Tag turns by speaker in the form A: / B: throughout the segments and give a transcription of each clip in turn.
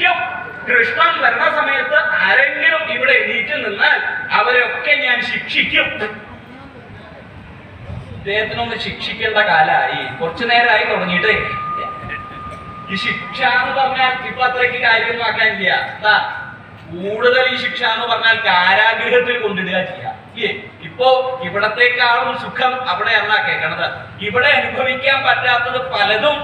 A: ശിക്ഷിക്കും കൃഷ്ണൻ വരുന്ന സമയത്ത് ആരെങ്കിലും ഇവിടെ എണീറ്റ് നിന്നാൽ അവരൊക്കെ ഞാൻ ശിക്ഷിക്കും. ഇദ്ദേഹത്തിനൊന്ന് ശിക്ഷിക്കേണ്ട കാലമായി കുറച്ചു നേരമായി തുടങ്ങിയിട്ടേ. ഈ ശിക്ഷ എന്ന് പറഞ്ഞാൽ ഇപ്പൊ അത്രയ്ക്ക് കാര്യമൊന്നും ആക്കാനില്ല. എന്താ കൂടുതൽ ഈ ശിക്ഷ എന്ന് പറഞ്ഞാൽ കാരാഗ്രഹത്തിൽ കൊണ്ടിടുക ചെയ്യാം. ഇപ്പോ ഇവിടത്തേക്കാളും സുഖം അവിടെയല്ല കേൾക്കണത് ഇവിടെ അനുഭവിക്കാൻ പറ്റാത്തത് പലതും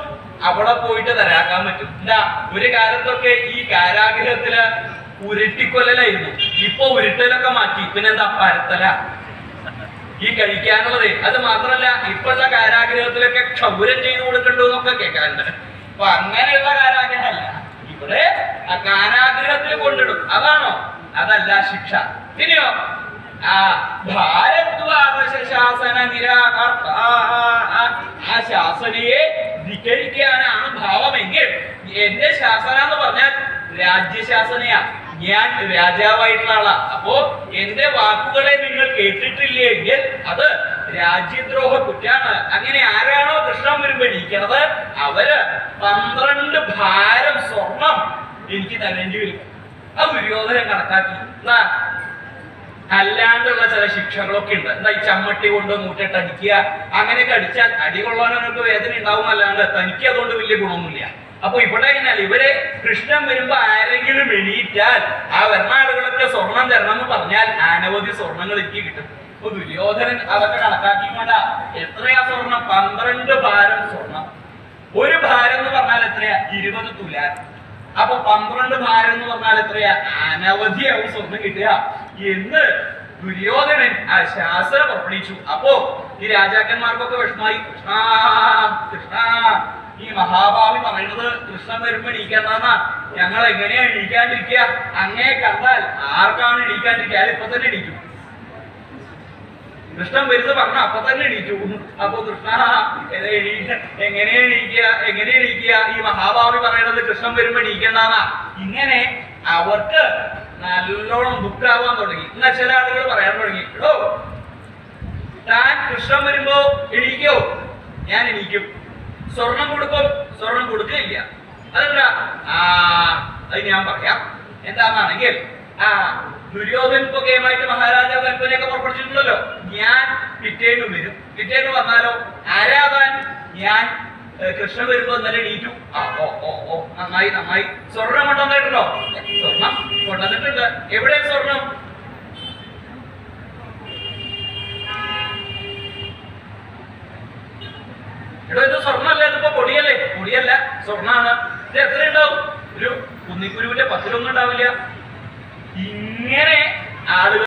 A: അവിടെ പോയിട്ട് തരാക്കാൻ പറ്റും. എന്താ ഒരു കാലത്തൊക്കെ ഈ കാരാഗ്രഹത്തിൽ ഉരുട്ടിക്കൊല്ലലായിരുന്നു. ഇപ്പൊ ഉരുട്ടലൊക്കെ മാറ്റി. പിന്നെന്താ പരത്തല. ഈ കഴിക്കാനുള്ളത്. അത് മാത്രമല്ല ഇപ്പോഴുള്ള കാരാഗ്രഹത്തിലൊക്കെ ക്ഷൗരം ചെയ്തു കൊടുക്കണ്ടോന്നൊക്കെ കേൾക്കാറുണ്ട് അപ്പൊ അങ്ങനെയുള്ള കാരാഗ്രഹമല്ല. ഇവിടെ ആ കാരാഗ്രഹത്തിൽ കൊണ്ടിടും. അതാണോ? അതല്ല ശിക്ഷ. പിന്നെയോ? ആ ഭാരദ്വാദശ ശാസന നിരാകർത്ത. ആ ശാസനയെ ഭാവമെങ്കിൽ എന്റെ ശാസന എന്ന് പറഞ്ഞാൽ രാജ്യശാസനയാ. ഞാൻ രാജാവായിട്ടുള്ള ആളാ. അപ്പോ എന്റെ വാക്കുകളെ നിങ്ങൾ കേട്ടിട്ടില്ലെങ്കിൽ അത് രാജ്യദ്രോഹ കുറ്റാണ്. അങ്ങനെ ആരാണോ കൃഷ്ണൻ വരുമ്പോ ഇരിക്കണത്? അവർ പന്ത്രണ്ട് ഭാരം സ്വർണം എനിക്ക് തരേണ്ടി വരും. അത് ദുര്യോധനം കണക്കാക്കി. എന്നാ അല്ലാണ്ടുള്ള ചില ശിക്ഷകളൊക്കെ ഉണ്ട്. എന്താ ഈ ചമ്മട്ടി കൊണ്ട് നൂറ്റിട്ട് അടിക്കുക അങ്ങനെയൊക്കെ അടിച്ചാൽ അടി കൊള്ളാനൊക്കെ വേദന ഉണ്ടാവും അല്ലാണ്ട് തനിക്ക് അതുകൊണ്ട് വലിയ ഗുണമൊന്നുമില്ല. അപ്പൊ ഇവിടെ എങ്ങനെയല്ല ഇവർ കൃഷ്ണൻ വരുമ്പോ ആരെങ്കിലും എണീറ്റാൽ ആ വരുന്ന സ്വർണം തരണം എന്ന് പറഞ്ഞാൽ അനവധി സ്വർണങ്ങൾ എനിക്ക് കിട്ടും. അപ്പൊ ദുര്യോധനൻ അതൊക്കെ കണക്കാക്കിക്കൊണ്ട എത്രയാ സ്വർണം? പന്ത്രണ്ട് ഭാരം സ്വർണം. ഒരു ഭാരം എന്ന് പറഞ്ഞാൽ എത്രയാ? ഇരുപത് തുലാൻ അപ്പൊ പന്ത്രണ്ട് ഭാരം എന്ന് പറഞ്ഞാൽ എത്രയാ? അനവധിയാവും സ്വർണം കിട്ടുക. എന്ന് ദുര്യോധനൻ ആ ശാസ്ത്രം പുറപ്പെടുവിച്ചു അപ്പോ ഈ രാജാക്കന്മാർക്കൊക്കെ വിഷമായി ഈ മഹാഭാവി പറയുന്നത് കൃഷ്ണൻ വരുമ്പോ എണീക്കണ്ടെന്നാ ഞങ്ങൾ എങ്ങനെയാ എണീക്കാണ്ടിരിക്കുക അങ്ങേ കണ്ടാൽ ആർക്കാണ് എണീക്കാണ്ടിരിക്കുക അയാൾ ഇപ്പൊ തന്നെ ഇടിക്കും കൃഷ്ണൻ വരുന്നത് പറഞ്ഞ അപ്പൊ തന്നെ ഇടിച്ചു അപ്പൊ കൃഷ്ണ എങ്ങനെയാണ് ഇരിക്കുക എങ്ങനെ എണീക്കുക? എങ്ങനെ എണീക്കുക? ഈ മഹാഭാവി പറയുന്നത് കൃഷ്ണൻ വരുമ്പോ എണീക്കണ്ടാന്നാ ഇങ്ങനെ അവർക്ക് നല്ലോണം ദുഃഖാവാൻ തുടങ്ങി. എന്നാ ചില ആളുകൾ പറയാൻ തുടങ്ങി. എടോ താൻ കൃഷ്ണൻ വരുമ്പോ എണീക്കോ? ഞാൻ എണീക്കും. സ്വർണം കൊടുക്കും സ്വർണം കൊടുക്കില്ല അതെന്താ? ആ അത് ഞാൻ പറയാം. എന്താണെന്നാണെങ്കിൽ ആ ദുര്യോധൻ ഇപ്പൊ കേമായിട്ട് മഹാരാജാവ് കൽപ്പനയൊക്കെ പുറപ്പെടുത്തിട്ടുണ്ടല്ലോ ഞാൻ പിറ്റേന്ന് വരും. പിറ്റേന്ന് വന്നാലോ? ആരാവാൻ ഞാൻ കൃഷ്ണൻ വരുമ്പോ ഇന്നലെ എണീറ്റു. ആ ഓ ഓ ഓ നന്നായി നന്നായി. സ്വർണം കൊണ്ടുവന്നിട്ടുണ്ടോ? സ്വർണം കൊണ്ടുവന്നിട്ടുണ്ട്. എവിടെ സ്വർണം? എടോ ഇത് പൊടിയല്ലേ പൊടിയല്ല സ്വർണാണ്. ഇത് എത്ര ഉണ്ടാവും ഒരു കുന്നിക്കുരുവിന്റെ പത്തിലൊന്നും ഉണ്ടാവില്ല. ഇങ്ങനെ ആളുകൾ